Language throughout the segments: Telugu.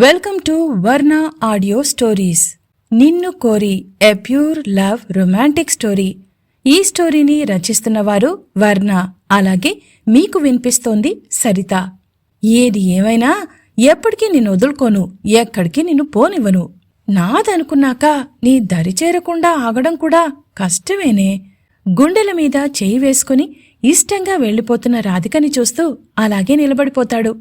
Welcome to Varna audio stories నిన్ను కోరి a pure love romantic story ఈ స్టోరీని రచిస్తున్న వారు వర్ణ అలాగే మీకు వినిపిస్తోంది సరిత. ఏది ఏమైనా ఎప్పటికీ నిన్ను వదులుకోను ఎక్కడికి నిన్ను పోనివ్వను. నాదనుకున్నాక నీ దరి చేరకుండా ఆగడం కూడా కష్టమేనే. గుండెల మీద చేయి వేసుకుని ఇష్టంగా వెళ్ళిపోతున్న రాధికని చూస్తూ అలాగే నిలబడిపోతాడు.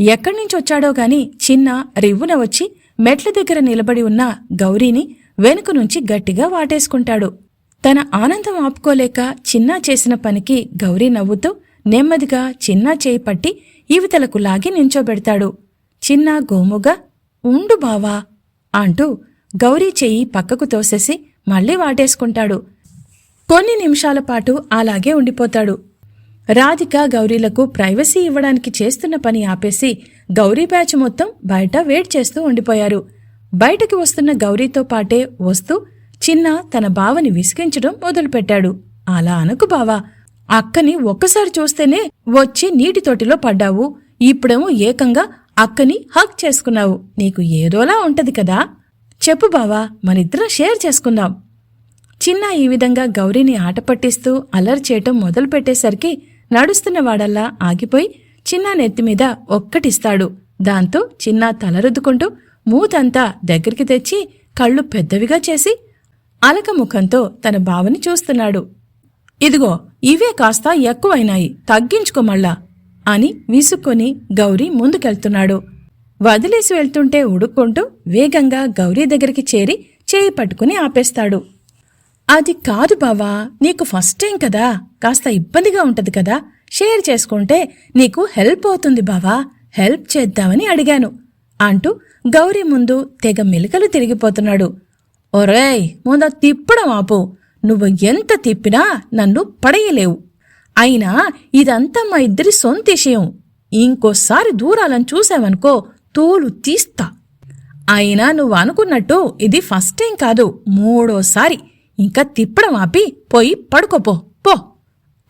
ఎక్కడి నుంచి వచ్చాడో గాని చిన్న రివ్వున వచ్చి మెట్ల దగ్గర నిలబడి ఉన్న గౌరీని వెనుక నుంచి గట్టిగా వాటేసుకుంటాడు. తన ఆనందం ఆపుకోలేక చిన్నా చేసిన పనికి గౌరీ నవ్వుతూ నెమ్మదిగా చిన్నా చేయి పట్టి ఈవితలకు లాగి నించోబెడతాడు. చిన్నా గోముగా ఉండు బావా అంటూ గౌరీ చెయ్యి పక్కకు తోసేసి మళ్ళీ వాటేసుకుంటాడు. కొన్ని నిమిషాల పాటు అలాగే ఉండిపోతాడు. రాధిక గౌరీలకు ప్రైవసీ ఇవ్వడానికి చేస్తున్న పని ఆపేసి గౌరీ బ్యాచ్ మొత్తం బయట వెయిట్ చేస్తూ ఉండిపోయారు. బయటకి వస్తున్న గౌరీతో పాటే వస్తూ చిన్న తన బావని విసిగించడం మొదలుపెట్టాడు. అలా అనుకు బావా అక్కని ఒక్కసారి చూస్తేనే వచ్చి నీటి తొటిలో పడ్డావు. ఇప్పుడేమో ఏకంగా అక్కని హక్ చేసుకున్నావు. నీకు ఏదోలా ఉంటది కదా. చెప్పు బావా మనిద్దరం షేర్ చేసుకుందాం. చిన్న ఈ విధంగా గౌరీని ఆట పట్టిస్తూ అల్లరి చేయటం మొదలుపెట్టేసరికి నడుస్తున్న వాడల్లా ఆగిపోయి చిన్న నెత్తిమీద ఒక్కటిస్తాడు. దాంతో చిన్న తలరుద్దుకుంటూ మూతంతా దగ్గరికి తెచ్చి కళ్ళు పెద్దవిగా చేసి అలక ముఖంతో తన బావని చూస్తున్నాడు. ఇదిగో ఇవే కాస్త ఎక్కువైనాయి తగ్గించుకో మళ్ళా అని విసుక్కొని గౌరీ ముందుకెళ్తున్నాడు. వదిలేసి వెళ్తుంటే ఉడుక్కుంటూ వేగంగా గౌరీ దగ్గరికి చేరి చేయి పట్టుకుని ఆపేస్తాడు. అది కాదు బావా నీకు ఫస్ట్ టైం కదా. కాస్త ఇబ్బందిగా ఉంటది కదా. షేర్ చేసుకుంటే నీకు హెల్ప్ అవుతుంది బావా. హెల్ప్ చేద్దామని అడిగాను. అంటూ గౌరీ ముందు తెగ మెలికలు తిరిగిపోతున్నాడు. ఒరేయ్ ముంద తిప్పడం ఆపు. నువ్వు ఎంత తిప్పినా నన్ను పడేయలేవు. అయినా ఇదంతా మా ఇద్దరి సొంత విషయం. ఇంకోసారి దూరాలను చూసావనుకో తోలు తీస్తా. అయినా నువ్వు అనుకున్నట్టు ఇది ఫస్ట్ టైం కాదు మూడోసారి. ఇంకా తిప్పడం ఆపి పోయి పడుకోపో పో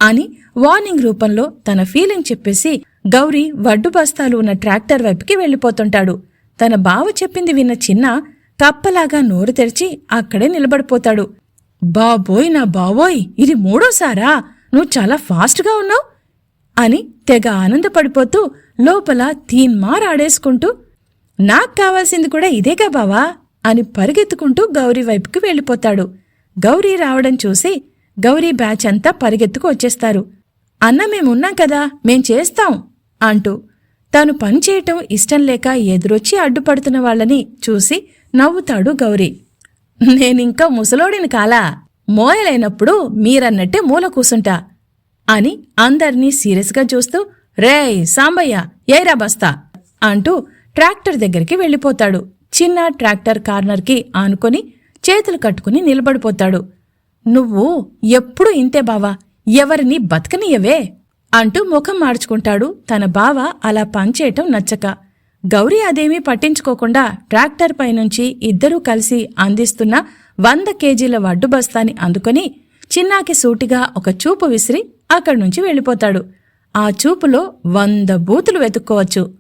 అని వార్నింగ్ రూపంలో తన ఫీలింగ్ చెప్పేసి గౌరీ వడ్డు బస్తాలు ఉన్న ట్రాక్టర్ వైపుకి వెళ్ళిపోతుంటాడు. తన బావ చెప్పింది విన్న చిన్న కప్పలాగా నోరు తెరిచి అక్కడే నిలబడిపోతాడు. బాబోయ్ నా బావోయ్ ఇది మూడోసారా? నువ్వు చాలా ఫాస్ట్గా ఉన్నావు? అని తెగ ఆనందపడిపోతూ లోపల తీన్మారాడేసుకుంటూ నాకు కావాల్సింది కూడా ఇదేగా బావా? అని పరిగెత్తుకుంటూ గౌరీ వైపుకి వెళ్ళిపోతాడు. గౌరీ రావడం చూసి గౌరీ బ్యాచ్ అంతా పరిగెత్తుకు వచ్చేస్తారు. అన్న మేమున్నాం కదా మేం చేస్తాం అంటూ తాను పనిచేయటం ఇష్టం లేక ఎదురొచ్చి అడ్డుపడుతున్న వాళ్ళని చూసి నవ్వుతాడు గౌరీ. నేనింకా ముసలోడిని కాలా మోయలైనప్పుడు మీరన్నట్టే మూల కూసుంటా అని అందర్నీ సీరియస్గా చూస్తూ రేయ్ సాంబయ్య ఏరా బస్తా అంటూ ట్రాక్టర్ దగ్గరికి వెళ్ళిపోతాడు. చిన్న ట్రాక్టర్ కార్నర్కి ఆనుకొని చేతులు కట్టుకుని నిలబడిపోతాడు. నువ్వు ఎప్పుడు ఇంతే బావా? ఎవరిని బతకనీయవే? అంటూ ముఖం మార్చుకుంటాడు తన బావ అలా పనిచేయటం నచ్చక. గౌరీ అదేమీ పట్టించుకోకుండా ట్రాక్టర్ పైనుంచి ఇద్దరూ కలిసి అందిస్తున్న వంద కేజీల వడ్డు బస్తాని అందుకొని చిన్నాకి సూటిగా ఒక చూపు విసిరి అక్కడి నుంచి వెళ్ళిపోతాడు. ఆ చూపులో వంద బూతులు వెతుక్కోవచ్చు.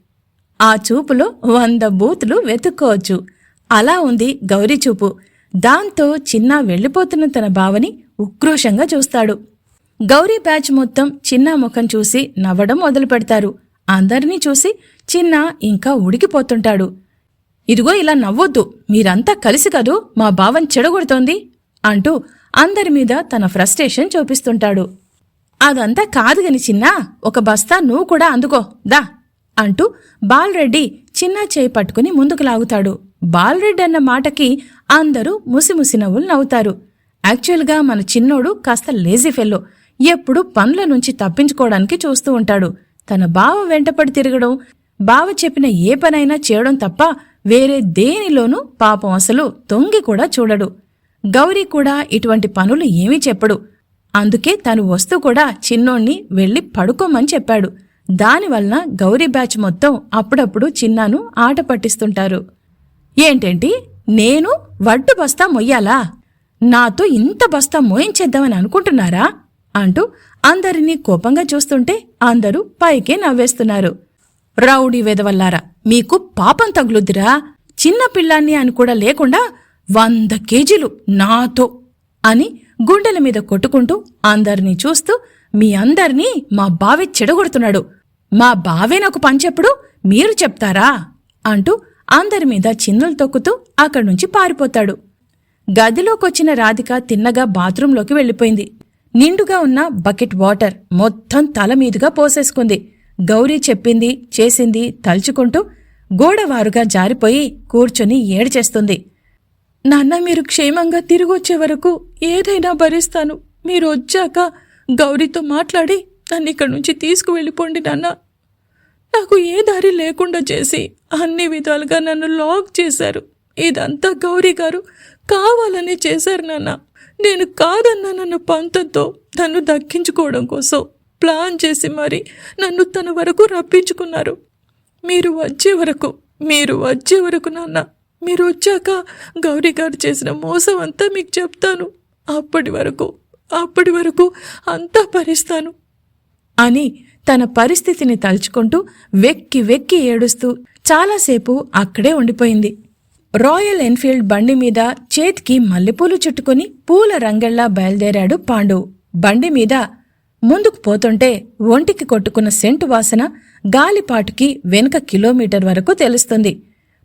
ఆ చూపులో వంద బూతులు వెతుక్కోవచ్చు. అలా ఉంది గౌరీ చూపు. దాంతో చిన్న వెళ్ళిపోతున్న తన బావని ఉక్రోషంగా చూస్తాడు. గౌరీ బ్యాచ్ మొత్తం చిన్న ముఖం చూసి నవ్వడం మొదలు పెడతారు అందరినీ చూసి చిన్న ఇంకా ఉడికిపోతుంటాడు ఇదిగో ఇలా నవ్వొద్దు మీరంతా కలిసి కదూ మా భావం చెడగొడుతోంది అంటూ అందరి మీద తన ఫ్రస్ట్రేషన్ చూపిస్తుంటాడు. అదంతా కాదు గని చిన్నా ఒక బస్తా నువ్వు కూడా అందుకో దా అంటూ బాల్రెడ్డి చిన్న చేయి పట్టుకుని ముందుకు లాగుతాడు. బాల్రెడ్డి అన్న మాటకి అందరూ ముసిముసి నవ్వులు నవ్వుతారు. యాక్చువల్గా మన చిన్నోడు కాస్త లేజీ ఫెల్లో. ఎప్పుడు పనుల నుంచి తప్పించుకోవడానికి చూస్తూ ఉంటాడు. తన బావ వెంటపడి తిరగడం బావ చెప్పిన ఏ పనైనా చేయడం తప్ప వేరే దేనిలోనూ పాపం అసలు తొంగి కూడా చూడడు. గౌరీ కూడా ఇటువంటి పనులు ఏమీ చెప్పడు. అందుకే తను వస్తూ కూడా చిన్నోణ్ణి వెళ్ళి పడుకోమని చెప్పాడు. దానివలన గౌరీ బ్యాచ్ మొత్తం అప్పుడప్పుడు చిన్నాను ఆట పట్టిస్తుంటారు. ఏంటేంటి? నేను వడ్డు బస్తా మొయ్యాలా? నాతో ఇంత బస్తా మోయించేద్దామని అనుకుంటున్నారా? అంటూ అందరినీ కోపంగా చూస్తుంటే అందరూ పైకే నవ్వేస్తున్నారు. రౌడీ వెదవల్లారా మీకు పాపం తగులుద్దిరా? చిన్న పిల్లాన్ని అని కూడా లేకుండా వంద కేజీలు నాతో అని గుండెల మీద కొట్టుకుంటూ అందరినీ చూస్తూ మీ అందర్నీ మా బావి చెడగొడుతున్నాడు. మా బావే నాకు పంచెప్పుడు మీరు చెప్తారా? అంటూ అందరి మీద చిందులు తొక్కుతూ అక్కడి నుంచి పారిపోతాడు. గదిలోకొచ్చిన రాధిక తిన్నగా బాత్రూంలోకి వెళ్ళిపోయింది. నిండుగా ఉన్న బకెట్ వాటర్ మొత్తం తల మీదుగా పోసేసుకుంది. గౌరీ చెప్పింది చేసింది తలుచుకుంటూ గోడవారుగా జారిపోయి కూర్చొని ఏడ్చేస్తుంది. నాన్న మీరు క్షేమంగా తిరిగొచ్చే వరకు ఏదైనా భరిస్తాను. మీరు వచ్చాక గౌరీతో మాట్లాడి నన్ను ఇక్కడి నుంచి తీసుకువెళ్ళిపోండి నాన్న. నాకు ఏ దారి లేకుండా చేసి అన్ని విధాలుగా నన్ను లాక్ చేశారు. ఇదంతా గౌరీ గారు కావాలని చేశారు నాన్న. నేను కాదన్న నన్ను పంతంతో నన్ను దక్కించుకోవడం కోసం ప్లాన్ చేసి మరి నన్ను తన వరకు రప్పించుకున్నారు. మీరు వచ్చే వరకు మీరు వచ్చే వరకు నాన్న. మీరు వచ్చాక గౌరీ గారు చేసిన మోసం అంతా మీకు చెప్తాను. అప్పటి వరకు అప్పటి వరకు అంతా భరిస్తాను. అని తన పరిస్థితిని తలుచుకుంటూ వెక్కి వెక్కి ఏడుస్తూ చాలాసేపు అక్కడే ఉండిపోయింది. రాయల్ ఎన్ఫీల్డ్ బండి మీద చేతికి మల్లెపూలు చుట్టుకుని పూల రంగెల్లా బయలుదేరాడు పాండు. బండి మీద ముందుకు పోతుంటే ఒంటికి కొట్టుకున్న సెంటు వాసన గాలిపాటుకి వెనుక కిలోమీటర్ వరకు తెలుస్తుంది.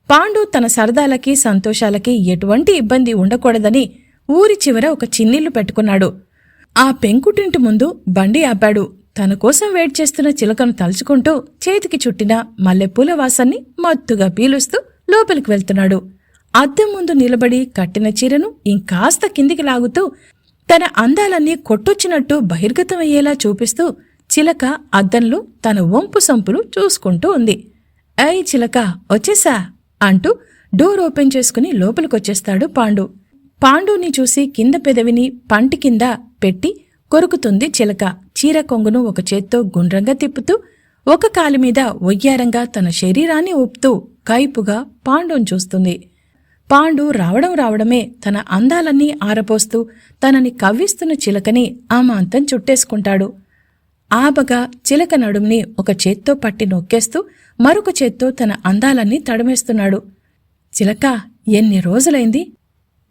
పాండు తన సరదాలకి సంతోషాలకి ఎటువంటి ఇబ్బంది ఉండకూడదని ఊరి చివర ఒక చిన్నిల్లు పెట్టుకున్నాడు. ఆ పెంకుటింటి ముందు బండి ఆపాడు. తన కోసం వెయిట్ చేస్తున్న చిలకను తలుచుకుంటూ చేతికి చుట్టిన మల్లెపూల వాసాన్ని మత్తుగా పీలుస్తూ లోపలికి వెళ్తున్నాడు. అద్దం ముందు నిలబడి కట్టిన చీరను ఇంకాస్త కిందికి లాగుతూ తన అందాలన్నీ కొట్టొచ్చినట్టు బహిర్గతమయ్యేలా చూపిస్తూ చిలక అద్దంలో తన వంపు సంపులు చూసుకుంటూ ఉంది. ఐ చిలక వచ్చేసా? అంటూ డోర్ ఓపెన్ చేసుకుని లోపలికొచ్చేస్తాడు పాండు. పాండుని చూసి కింద పెదవిని పంటి కింద పెట్టి కొరుకుతుంది చిలక. చీర కొంగును ఒక చేత్తో గుండ్రంగా తిప్పుతూ ఒక కాలి మీద ఒయ్యారంగా తన శరీరాన్ని ఊపుతూ కైపుగా పాండుని చూస్తుంది. పాండు రావడం రావడమే తన అందాలన్నీ ఆరపోస్తూ తనని కవ్విస్తున్న చిలకని ఆమాంతం చుట్టేసుకుంటాడు. ఆబగా చిలక నడుముని ఒక చేత్తో పట్టి నొక్కేస్తూ మరొక చేత్తో తన అందాలన్నీ తడమేస్తున్నాడు. చిలక ఎన్ని రోజులైంది?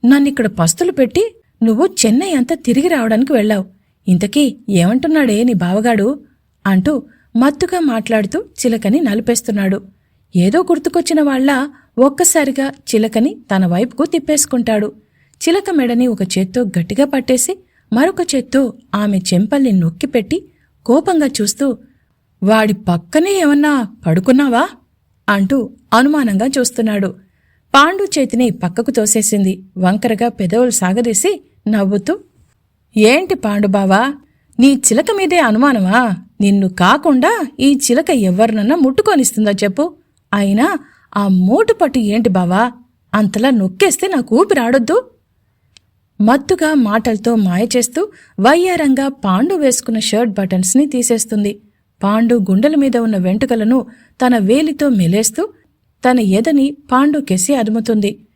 నన్నిక్కడ పస్తులు పెట్టి నువ్వు చెన్నై అంతా తిరిగి రావడానికి వెళ్ళావు. ఇంతకీ ఏమంటున్నాడే నీ బావగాడు? అంటూ మత్తుగా మాట్లాడుతూ చిలకని నలిపేస్తున్నాడు. ఏదో గుర్తుకొచ్చిన వాళ్ళ ఒక్కసారిగా చిలకని తన వైపుకు తిప్పేసుకుంటాడు. చిలక మెడని ఒక చేత్తో గట్టిగా పట్టేసి మరొక చేత్తో ఆమె చెంపల్ని నొక్కిపెట్టి కోపంగా చూస్తూ వాడి పక్కనే ఏమన్నా పడుకున్నావా? అంటూ అనుమానంగా చూస్తున్నాడు. పాండు చేతిని పక్కకు తోసేసింది. వంకరగా పెదవులు సాగదీసి నవ్వుతూ ఏంటి పాండుబావా నీ చిలక మీదే అనుమానమా? నిన్ను కాకుండా ఈ చిలక ఎవరినన్నా ముట్టుకొనిస్తుందా చెప్పు. అయినా ఆ మోటు పట్టు ఏంటి బావా? అంతలా నొక్కేస్తే నాకు ఊపిరాడొద్దు. మత్తుగా మాటలతో మాయ చేస్తూ వయ్యారంగా పాండు వేసుకున్న షర్ట్ బటన్స్ని తీసేస్తుంది. పాండు గుండెల మీద ఉన్న వెంట్రుకలను తన వేలితో మెలేస్తూ తన ఎదని పాండుకెసి అదుముతుంది.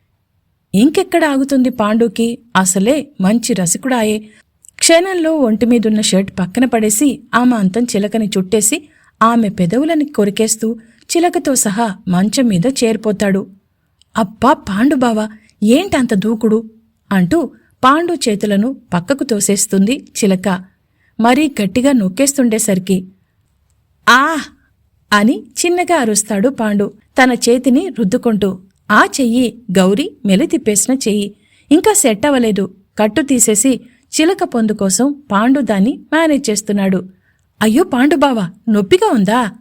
ఇంకెక్కడ ఆగుతుంది పాండుకి? అసలే మంచి రసికుడాయే. క్షణంలో ఒంటిమీదున్న షర్ట్ పక్కన పడేసి ఆమె అంతం చిలకని చుట్టేసి ఆమె పెదవులని కొరికేస్తూ చిలకతో సహా మంచం మీద చేరిపోతాడు. అబ్బా పాండుబావా ఏంటంత దూకుడు? అంటూ పాండు చేతులను పక్కకు తోసేస్తుంది చిలక. మరీ గట్టిగా నొక్కేస్తుండేసరికి ఆ! అని చిన్నగా అరుస్తాడు పాండు. తన చేతిని రుద్దుకుంటూ ఆ చెయ్యి గౌరీ మెలి తిప్పేసిన చెయ్యి. ఇంకా సెట్ అవ్వలేదు. కట్టు తీసేసి చిలక పొందు కోసం పాండు దాన్ని మేనేజ్ చేస్తున్నాడు. అయ్యో పాండుబావా నొప్పిగా ఉందా?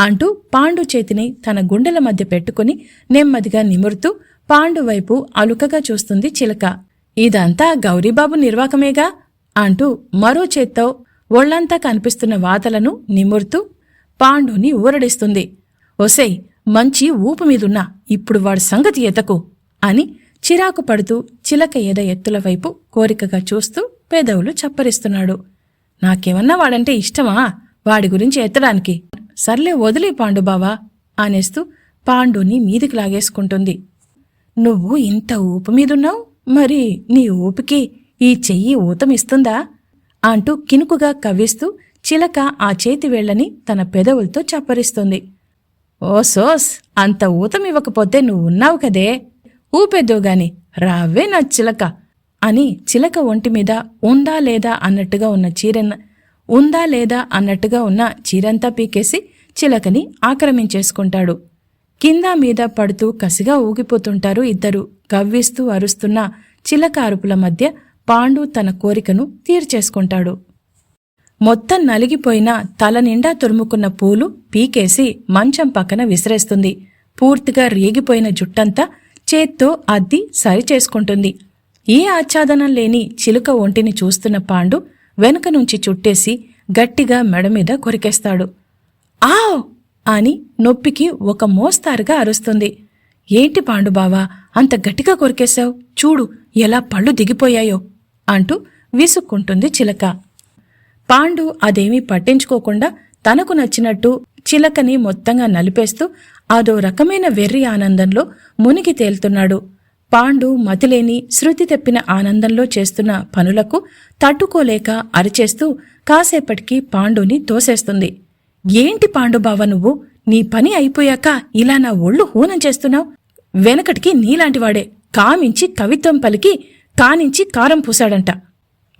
అంటూ పాండు చేతిని తన గుండెల మధ్య పెట్టుకుని నెమ్మదిగా నిమురుతూ పాండు వైపు అలుకగా చూస్తుంది చిలక. ఇదంతా గౌరీబాబు నిర్వాకమేగా? అంటూ మరో చేత్తో ఒళ్ళంతా కనిపిస్తున్న వాతలను నిమురుతూ పాండుని ఊరడిస్తుంది. ఒసేయ్ మంచి ఊపు మీదున్నా ఇప్పుడు వాడి సంగతి ఎతకు అని చిరాకు పడుతూ చిలక ఎద ఎత్తుల వైపు కోరికగా చూస్తూ పెదవులు చప్పరిస్తున్నాడు. నాకేమన్నా వాడంటే ఇష్టమా? వాడి గురించి ఎత్తడానికి. సర్లే వదిలే పాండుబావా అనేస్తూ పాండుని మీదికి లాగేసుకుంటుంది. నువ్వు ఇంత ఊపు మీదున్నావు? మరి నీ ఊపికి ఈ చెయ్యి ఊతమిస్తుందా? అంటూ కినుకుగా కవ్విస్తూ చిలక ఆ చేతి వేళ్ళని తన పెదవులతో చప్పరిస్తుంది. ఓ సోస్ అంత ఊతం ఇవ్వకపోతే నువ్వు ఉన్నావు కదే? ఊపెద్దు గాని రావే నా చిలక. అని చిలక ఒంటి మీద ఉందా లేదా అన్నట్టుగా ఉన్న చీరన్న ఉందా లేదా అన్నట్టుగా ఉన్న చీరంతా పీకేసి చిలకని ఆక్రమించేసుకుంటాడు. కింద మీద పడుతూ కసిగా ఊగిపోతుంటారు ఇద్దరు. గవ్విస్తూ అరుస్తున్న చిలక అరుపుల మధ్య పాండు తన కోరికను తీర్చేసుకుంటాడు. మొత్తం నలిగిపోయిన తల నిండా తురుముకున్న పూలు పీకేసి మంచం పక్కన విసిరేస్తుంది. పూర్తిగా రేగిపోయిన జుట్టంతా చేత్తో అద్ది సరిచేసుకుంటుంది. ఏ ఆచ్ఛాదనం లేని చిలుక ఒంటిని చూస్తున్న పాండు వెనుక నుంచి చుట్టేసి గట్టిగా మెడ మీద కొరికేస్తాడు. ఆ అని నొప్పికి ఒక మోస్తారుగా అరుస్తుంది. ఏంటి పాండుబావా అంత గట్టిగా కొరికేశావు? చూడు ఎలా పళ్ళు దిగిపోయాయో! అంటూ విసుక్కుంటుంది చిలక. పాండు అదేమీ పట్టించుకోకుండా తనకు నచ్చినట్టు చిలకని మొత్తంగా నలిపేస్తూ అదో రకమైన వెర్రి ఆనందంలో మునిగి తేలుతున్నాడు. పాండు మతిలేని శృతి తెప్పిన ఆనందంలో చేస్తున్న పనులకు తట్టుకోలేక అరిచేస్తూ కాసేపటికి పాండుని తోసేస్తుంది. ఏంటి పాండుబావ నువ్వు? నీ పని అయిపోయాక ఇలా నా ఒళ్ళు హూనం చేస్తున్నావు? వెనకటికి నీలాంటివాడే. కామించి కవిత్వం పలికి కానించి కారం పూశాడంట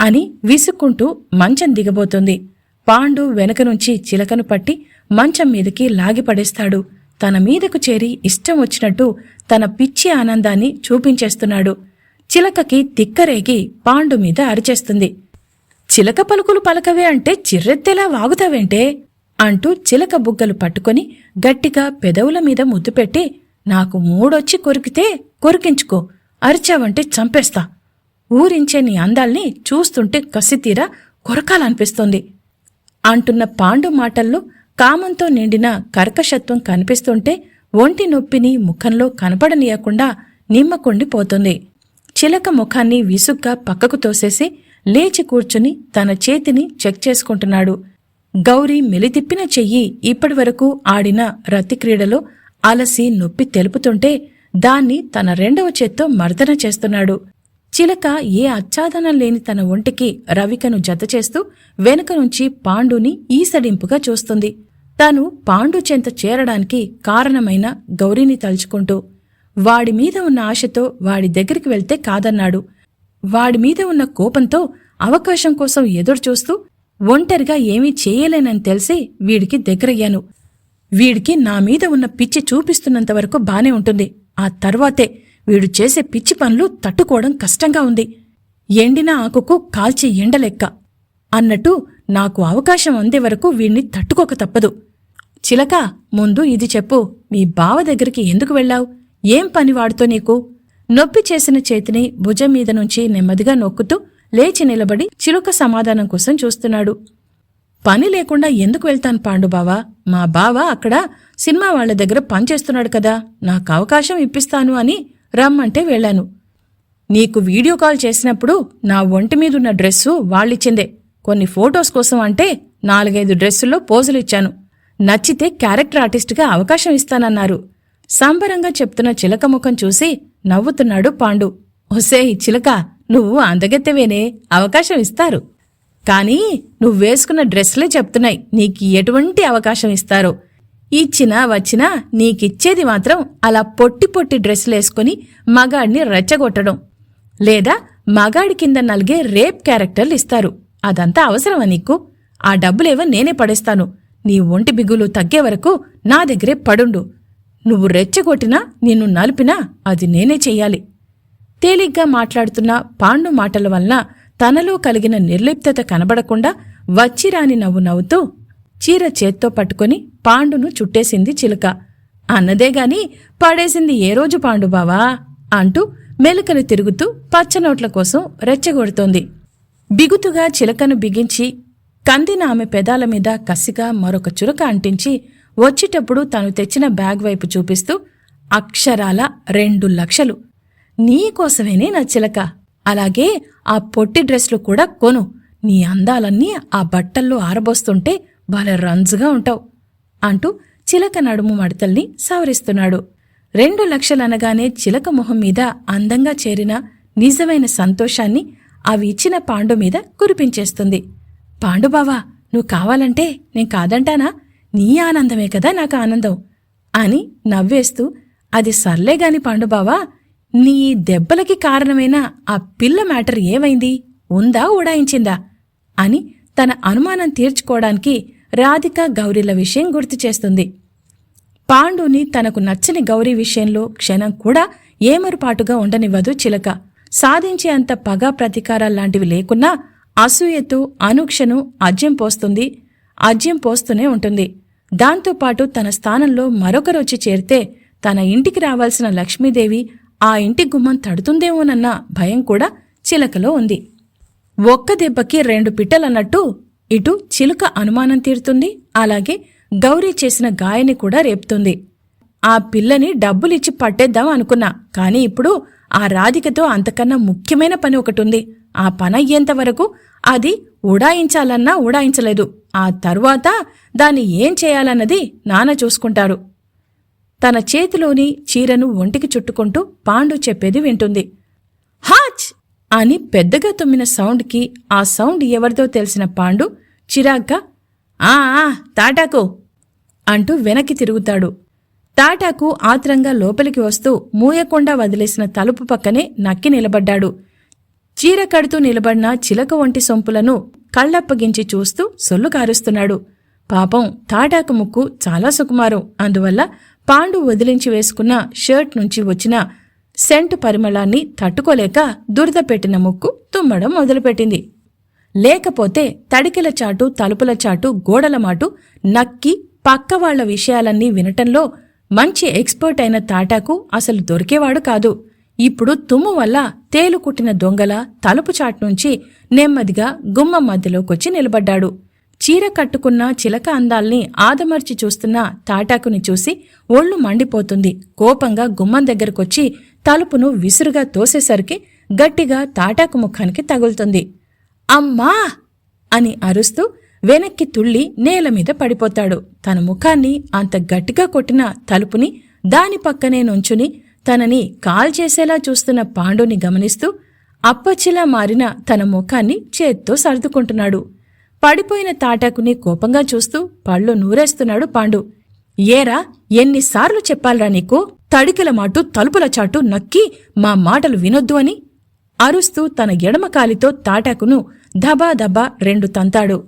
అని విసుక్కుంటూ మంచం దిగబోతుంది. పాండు వెనక నుంచి చిలకను పట్టి మంచం మీదకి లాగిపడేస్తాడు తన మీదకు చేరి ఇష్టం వచ్చినట్టు తన పిచ్చి ఆనందాన్ని చూపించేస్తున్నాడు. చిలకకి తిక్కరేగి పాండు మీద అరిచేస్తుంది. చిలక పలుకులు పలకవే అంటే చిర్రెత్తెలా వాగుతావేంటే? అంటూ చిలక బుగ్గలు పట్టుకొని గట్టిగా పెదవుల మీద ముద్దు పెట్టి నాకు మూడొచ్చి కొరికితే కొరికించుకో అరిచావంటే చంపేస్తా. ఊరించే నీ అందాల్ని చూస్తుంటే కసితీరా కొరకాలనిపిస్తోంది. అంటున్న పాండు మాటల్లో కామంతో నిండిన కర్కశత్వం కనిపిస్తుంటే ఒంటి నొప్పిని ముఖంలో కనపడనీయకుండా నిమ్మకొండిపోతుంది చిలక ముఖాన్ని విసుగ్గా పక్కకు తోసేసి లేచి కూర్చుని తన చేతిని చెక్ చేసుకుంటున్నాడు. గౌరీ మెలితిప్పిన చెయ్యి ఇప్పటివరకు ఆడిన రతి క్రీడలో అలసి నొప్పి తెలుపుతుంటే దాన్ని తన రెండవ చేత్తో మర్దన చేస్తున్నాడు. చిలక ఏ ఆచ్ఛాదనం లేని తన ఒంటికి రవికను జతచేస్తూ వెనుక నుంచి పాండుని ఈసడింపుగా చూస్తుంది. తాను పాండు చెంత చేరడానికి కారణమైన గౌరీని తలుచుకుంటూ వాడి మీద ఉన్న ఆశతో వాడి దగ్గరికి వెళ్తే కాదన్నాడు. వాడి మీద ఉన్న కోపంతో అవకాశం కోసం ఎదురుచూస్తూ ఒంటరిగా ఏమీ చేయలేనని తెలిసి వీడికి దగ్గరయ్యాను. వీడికి నా మీద ఉన్న పిచ్చి చూపిస్తున్నంత వరకు బానే ఉంటుంది. ఆ తర్వాతే వీడు చేసే పిచ్చి పనులు తట్టుకోవడం కష్టంగా ఉంది. ఎండిన ఆకుకు కాల్చి ఎండలెక్క. అన్నట్టు నాకు అవకాశం అందే వరకు వీణ్ణి తట్టుకోక తప్పదు. చిలక ముందు ఇది చెప్పు మీ బావ దగ్గరికి ఎందుకు వెళ్ళావు? ఏం పని వాడుతో నీకు? నొప్పి చేసిన చేతిని భుజం మీద నుంచి నెమ్మదిగా నొక్కుతూ లేచి నిలబడి చిలుక సమాధానం కోసం చూస్తున్నాడు. పని లేకుండా ఎందుకు వెళ్తాను పాండుబావా మా బావ అక్కడ సినిమా వాళ్ళ దగ్గర పనిచేస్తున్నాడు కదా. నాకు అవకాశం ఇప్పిస్తాను అని రమ్మంటే వెళ్ళాను. నీకు వీడియో కాల్ చేసినప్పుడు నా ఒంటి మీదున్న డ్రెస్సు వాళ్ళిచ్చిందే. కొన్ని ఫోటోస్ కోసం అంటే నాలుగైదు డ్రెస్సుల్లో పోజులిచ్చాను నచ్చితే క్యారెక్టర్ ఆర్టిస్ట్గా అవకాశం ఇస్తానన్నారు. సంబరంగా చెప్తున్న చిలక ముఖం చూసి నవ్వుతున్నాడు పాండు. ఒసేయ్ చిలక నువ్వు అందగెత్తవేనే? అవకాశం ఇస్తారు. కానీ నువ్వు వేసుకున్న డ్రెస్లే చెప్తున్నాయి. నీకు ఎటువంటి అవకాశం ఇస్తారో? ఇచ్చినా వచ్చినా నీకిచ్చేది మాత్రం అలా పొట్టి పొట్టి డ్రెస్సులేసుకుని మగాడిని రెచ్చగొట్టడం. లేదా మగాడి కింద నలిగే రేప్ క్యారెక్టర్లు ఇస్తారు. అదంతా అవసరమా నీకు? ఆ డబ్బులేవో నేనే పడేస్తాను. నీ ఒంటి బిగులు తగ్గే వరకు నా దగ్గరే పడుండు. నువ్వు రెచ్చగొట్టినా నిన్ను నలిపినా అది నేనే చెయ్యాలి. తేలిగ్గా మాట్లాడుతున్న పాండు మాటల వలన తనలో కలిగిన నిర్లిప్తత కనబడకుండా వచ్చిరాని నవ్వు నవ్వుతూ చీర చేత్తో పట్టుకొని పాండును చుట్టేసింది చిలుక. అన్నదేగాని పడేసింది ఏ రోజు పాండు బావా? అంటూ మెలుకలు తిరుగుతూ పచ్చనోట్ల కోసం రెచ్చగొడుతోంది. బిగుతుగా చిలకను బిగించి కందిన ఆమె పెదాల మీద కసిగా మరొక చురక అంటించి వచ్చేటప్పుడు తను తెచ్చిన బ్యాగ్ వైపు చూపిస్తూ అక్షరాల రెండు లక్షలు. నీకోసమేనే నా చిలక. అలాగే ఆ పొట్టి డ్రెస్లు కూడా కొను. నీ అందాలన్నీ ఆ బట్టల్లో ఆరబోస్తుంటే భలే రంజుగా ఉంటావు అంటూ చిలక నడుము మడతల్ని సవరిస్తున్నాడు. రెండు లక్షలనగానే చిలక మొహం మీద అందంగా చేరిన నిజమైన సంతోషాన్ని అవి ఇచ్చిన పాండు మీద కురిపించేస్తుంది. పాండుబావా నువ్వు కావాలంటే నేను కాదంటానా? నీ ఆనందమే కదా నాకు ఆనందం అని నవ్వేస్తూ అది సర్లేగాని పాండుబావా నీ దెబ్బలకి కారణమైన ఆ పిల్ల మ్యాటర్ ఏమైంది? ఉందా ఉడాయించిందా అని తన అనుమానం తీర్చుకోవడానికి రాధిక గౌరీల విషయం గుర్తు చేస్తుంది. పాండుని తనకు నచ్చని గౌరీ విషయంలో క్షణం కూడా ఏమరుపాటుగా ఉండనివ్వదు చిలక. సాధించే అంత పగ ప్రతీకారాల్లాంటివి లేకున్నా అసూయతో అనుక్షణం అజ్యం పోస్తుంది. అజ్యం పోస్తూనే ఉంటుంది. దాంతోపాటు తన స్థానంలో మరొకరొచ్చి చేరితే తన ఇంటికి రావాల్సిన లక్ష్మీదేవి ఆ ఇంటి గుమ్మం తడుతుందేమోనన్న భయం కూడా చిలకలో ఉంది. ఒక్క దెబ్బకి రెండు పిట్టలన్నట్టు ఇటు చిలుక అనుమానం తీరుతుంది అలాగే గౌరీ చేసిన గాయని కూడా రేపుతుంది. ఆ పిల్లని డబ్బులిచ్చి పట్టేద్దాం అనుకున్నా కాని ఇప్పుడు ఆ రాధికతో అంతకన్నా ముఖ్యమైన పని ఒకటుంది. ఆ పని అయ్యేంతవరకు అది ఉడాయించాలన్నా ఉడాయించలేదు. ఆ తరువాత దాన్ని ఏం చేయాలన్నది నాన్న చూసుకుంటారు. తన చేతిలోని చీరను ఒంటికి చుట్టుకుంటూ పాండు చెప్పేది వింటుంది. హాచ్! అని పెద్దగా తుమ్మిన సౌండ్కి ఆ సౌండ్ ఎవరిదో తెలిసిన పాండు చిరాగ్గా ఆ ఆ, తాటాకు! అంటూ వెనక్కి తిరుగుతాడు. తాటాకు ఆత్రంగా లోపలికి వస్తూ మూయకుండా వదిలేసిన తలుపు పక్కనే నక్కి నిలబడ్డాడు. చీర కడుతూ నిలబడిన చిలక వంటి సొంపులను కళ్ళప్పగించి చూస్తూ సొల్లు కారుస్తున్నాడు. పాపం తాటాకు ముక్కు చాలా సుకుమారం. అందువల్ల పాండు వదిలించి వేసుకున్న షర్ట్ నుంచి వచ్చిన సెంటు పరిమళాన్ని తట్టుకోలేక దురద పెట్టిన ముక్కు తుమ్మడం మొదలుపెట్టింది. లేకపోతే తడికెల చాటు తలుపుల చాటు గోడల మాటు నక్కి పక్కవాళ్ళ విషయాలన్నీ వినటంలో మంచి ఎక్స్పర్ట్ అయిన తాటాకు అసలు దొరికేవాడు కాదు. ఇప్పుడు తుమ్ము వల్ల తేలు కుట్టిన దొంగల తలుపు చాటు నుంచి నెమ్మదిగా గుమ్మం మధ్యలోకొచ్చి నిలబడ్డాడు. చీర కట్టుకున్న చిలక అందాల్ని ఆదమర్చి చూస్తున్న తాటాకుని చూసి ఒళ్ళు మండిపోతుంది. కోపంగా గుమ్మం దగ్గరకొచ్చి తలుపును విసురుగా తోసేసరికి గట్టిగా తాటాకు ముఖానికి తగులుతుంది. అమ్మా! అని అరుస్తూ వెనక్కి తుళ్ళి నేల మీద పడిపోతాడు. తన ముఖాన్ని అంత గట్టిగా కొట్టిన తలుపుని దాని పక్కనే నుంచుని తనని కాల్చేసేలా చూస్తున్న పాండుని గమనిస్తూ అప్పచ్చిలా మారిన తన ముఖాన్ని చేత్తో సర్దుకుంటున్నాడు. పడిపోయిన తాటాకుని కోపంగా చూస్తూ పళ్ళు నూరేస్తున్నాడు పాండు. ఏరా ఎన్నిసార్లు చెప్పాలరా నీకు? తడికెలమాటు తలుపుల చాటు నక్కి మా మాటలు వినొద్దు అని అరుస్తూ తన ఎడమ కాలితో తాటాకును దబా దబా రెండు తంతాడు.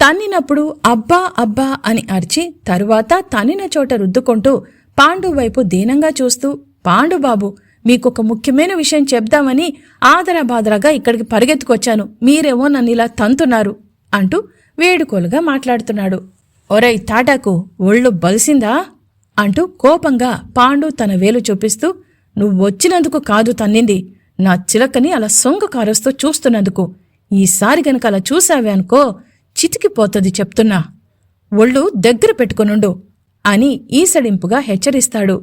తన్నినప్పుడు అబ్బా అబ్బా అని అరిచి తరువాత తన్నిన చోట రుద్దుకుంటూ పాండు వైపు దీనంగా చూస్తూ పాండుబాబు మీకొక ముఖ్యమైన విషయం చెప్దామని ఆదరాబాదరాగా ఇక్కడికి పరిగెత్తుకొచ్చాను. మీరేమో నన్ను ఇలా తంతున్నారు అంటూ వేడుకోలుగా మాట్లాడుతున్నాడు. ఒరేయ్ తాటాకు ఒళ్ళు బలిసిందా? అంటూ కోపంగా పాండు తన వేలు చూపిస్తూ నువ్వొచ్చినందుకు కాదు తన్నింది. నా చిలకని అలా సొంగ కారుస్తూ చూస్తున్నందుకు. ఈసారి గనక అలా చూశావే అనుకో చితికిపోతుంది చెప్తున్నా. ఒళ్ళు దగ్గర పెట్టుకునుండు అని ఈసడింపుగా హెచ్చరిస్తాడు.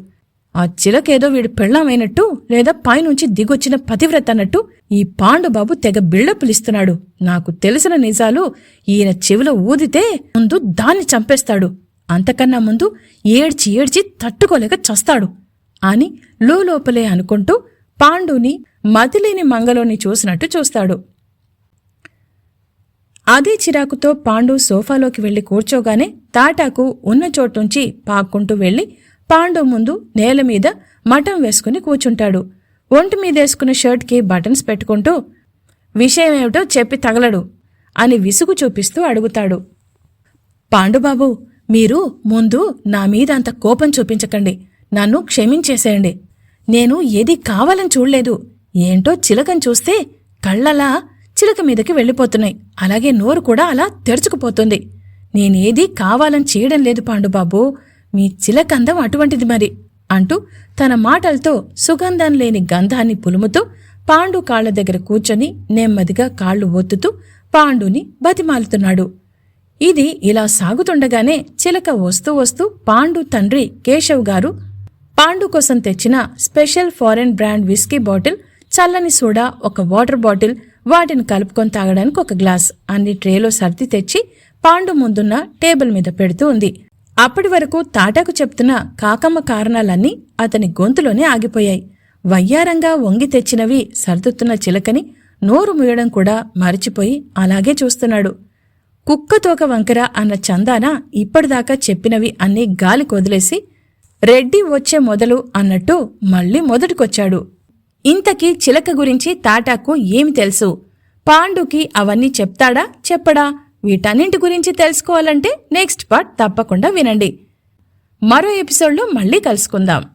ఆ చిలకేదో వీడు పెళ్ళామైనట్టు లేదా పైనుంచి దిగొచ్చిన పతివ్రత అన్నట్టు ఈ పాండుబాబు తెగ బిళ్ళపులిస్తున్నాడు నాకు తెలిసిన నిజాలు ఈయన చెవిలో ఊదితే ముందు దాన్ని చంపేస్తాడు. అంతకన్నా ముందు ఏడ్చి ఏడ్చి తట్టుకోలేక చస్తాడు. అని లోపలే అనుకుంటూ పాండుని మతిలేని మంగలోని చూసినట్టు చూస్తాడు. అదే చిరాకుతో పాండు సోఫాలోకి వెళ్ళి కూర్చోగానే తాటాకు ఉన్న చోటుంచి పాక్కుంటూ వెళ్ళి పాండు ముందు నేల మీద మఠం వేసుకుని కూర్చుంటాడు. ఒంటి మీదేసుకున్న షర్ట్కి బటన్స్ పెట్టుకుంటూ విషయమేమిటో చెప్పి తగలడు అని విసుగు చూపిస్తూ అడుగుతాడు. పాండుబాబు మీరు ముందు నా మీద అంత కోపం చూపించకండి. నన్ను క్షమించేసేయండి. నేను ఏది కావాలని చూడలేదు. ఏంటో చిలకని చూస్తే కళ్ళలా చిలక మీదకి వెళ్ళిపోతున్నాయి. అలాగే నోరు కూడా అలా తెరుచుకుపోతుంది. నేనేది కావాలని చేయడం లేదు పాండుబాబు. మీ చిలకందం అటువంటిది మరి అంటూ తన మాటలతో సుగంధం లేని గంధాన్ని పులుముతూ పాండు కాళ్ళ దగ్గర కూర్చొని నెమ్మదిగా కాళ్ళు ఒత్తుతూ పాండుని బతిమాలుతున్నాడు. ఇది ఇలా సాగుతుండగానే చిలక వస్తూ వస్తూ పాండు తండ్రి కేశవ్ గారు పాండు కోసం తెచ్చిన special foreign brand whisky bottle చల్లని సోడా ఒక వాటర్ బాటిల్ వాటిని కలుపుకొని తాగడానికి ఒక గ్లాస్ అన్ని ట్రేలో సర్ది తెచ్చి పాండు ముందున్న టేబుల్ మీద పెడుతూ ఉంది. అప్పటి వరకు తాటాకు చెప్తున్న కాకమ్మ కారణాలన్నీ అతని గొంతులోనే ఆగిపోయాయి. వయ్యారంగా వంగి తెచ్చినవి సర్దుతున్న చిలకని నోరు ముయ్యడం కూడా మరిచిపోయి అలాగే చూస్తున్నాడు. కుక్కతోక వంకర అన్న చందాన ఇప్పటిదాకా చెప్పినవి అన్నీ గాలి కొదిలేసి రెడ్డి వచ్చే మొదలు అన్నట్టు మళ్ళీ మొదటికొచ్చాడు. ఇంతకీ చిలక గురించి తాటాకు ఏమి తెలుసు? పాండుకి అవన్నీ చెప్తాడా చెప్పడా? వీటన్నింటి గురించి తెలుసుకోవాలంటే నెక్స్ట్ పార్ట్ తప్పకుండా వినండి. మరో ఎపిసోడ్లో మళ్ళీ కలుసుకుందాం.